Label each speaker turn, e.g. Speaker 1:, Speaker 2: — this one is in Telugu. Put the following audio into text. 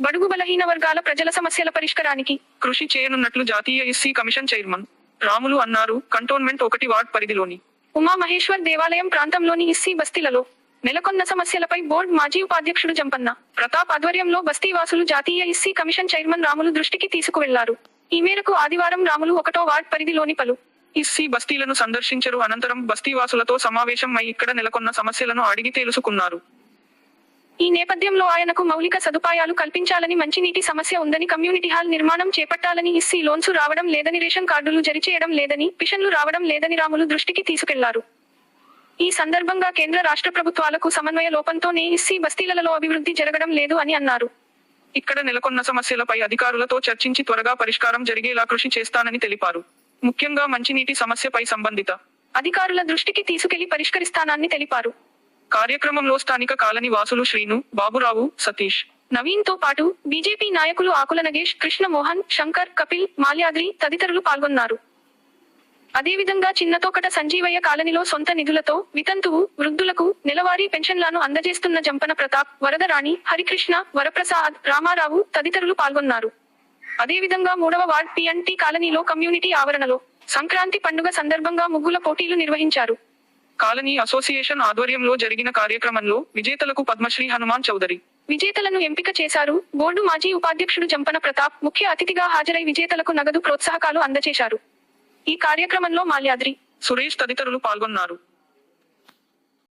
Speaker 1: బడుగు బలహీన వర్గాల ప్రజల సమస్యల పరిష్కారానికి
Speaker 2: కృషి చేయనున్నట్లు జాతీయ ఎస్సీ కమిషన్ చైర్మన్ రాములు అన్నారు. కంటోన్మెంట్ ఒకటి వార్డ్ పరిధిలోని
Speaker 1: ఉమా మహేశ్వర్ దేవాలయం ప్రాంతంలోని ఇస్సీ బస్తీలలో నెలకొన్న సమస్యలపై బోర్డు మాజీ ఉపాధ్యక్షుడు జంపన్న ప్రతాప్ ఆధ్వర్యంలో బస్తీవాసులు జాతీయ ఇస్సీ కమిషన్ చైర్మన్ రాములు దృష్టికి తీసుకువెళ్ళారు. ఈ మేరకు ఆదివారం రాములు ఒకటో వార్డ్ పరిధిలోని పలు
Speaker 2: ఇస్సీ బస్తీలను సందర్శించరు. అనంతరం బస్తీవాసులతో సమావేశం అయి ఇక్కడ నెలకొన్న సమస్యలను అడిగి తెలుసుకున్నారు.
Speaker 1: ఈ నేపథ్యంలో ఆయనకు మౌలిక సదుపాయాలు కల్పించాలని మంచినీటి సమస్య ఉందని కమ్యూనిటీ హాల్ నిర్మాణం చేపట్టాలని ఇస్సీ లోన్స్ రావడం లేదని రేషన్ కార్డులు జరిచేయడం లేదని పిషన్లు రావడం లేదని రాములు దృష్టికి తీసుకెళ్ళారు. ఈ సందర్భంగా కేంద్ర రాష్ట్ర ప్రభుత్వాలకు సమన్వయ లోపంతోనే ఇస్సీ బస్తీలలో అభివృద్ధి జరగడం లేదు అని అన్నారు.
Speaker 2: ఇక్కడ నెలకొన్న సమస్యలపై అధికారులతో చర్చించి త్వరగా పరిష్కారం జరిగేలా కృషి చేస్తానని తెలిపారు. ముఖ్యంగా మంచినీటి సమస్యపై సంబంధిత
Speaker 1: అధికారుల దృష్టికి తీసుకెళ్ళి పరిష్కరిస్తానని తెలిపారు.
Speaker 2: కార్యక్రమంలో స్థానిక కాలనీ వాసులు శ్రీను బాబురావు సతీష్.
Speaker 1: నవీన్తో పాటు బీజేపీ నాయకులు ఆకుల నగేష్ కృష్ణ మోహన్ శంకర్ కపిల్ మాల్యాద్రి తదితరులు పాల్గొన్నారు. అదేవిధంగా చిన్నతోకట సంజీవయ్య కాలనీలో సొంత నిధులతో వితంతువు వృద్ధులకు నెలవారీ పెన్షన్లను అందజేస్తున్న జంపన ప్రతాప్ వరదరాణి హరికృష్ణ వరప్రసాద్ రామారావు తదితరులు పాల్గొన్నారు. అదేవిధంగా మూడవ వార్డ్ పిఎన్టీ కాలనీలో కమ్యూనిటీ ఆవరణలో సంక్రాంతి పండుగ సందర్భంగా ముగ్గుల పోటీలు నిర్వహించారు.
Speaker 2: కాలనీ అసోసియేషన్ ఆధ్వర్యంలో జరిగిన కార్యక్రమంలో విజేతలకు పద్మశ్రీ హనుమాన్ చౌదరి.
Speaker 1: విజేతలను ఎంపిక చేశారు. బోర్డు మాజీ ఉపాధ్యక్షుడు జంపన ప్రతాప్ ముఖ్య అతిథిగా హాజరై విజేతలకు నగదు ప్రోత్సాహకాలు అందజేశారు. ఈ కార్యక్రమంలో మాల్యాద్రి
Speaker 2: సురేష్ తదితరులు పాల్గొన్నారు.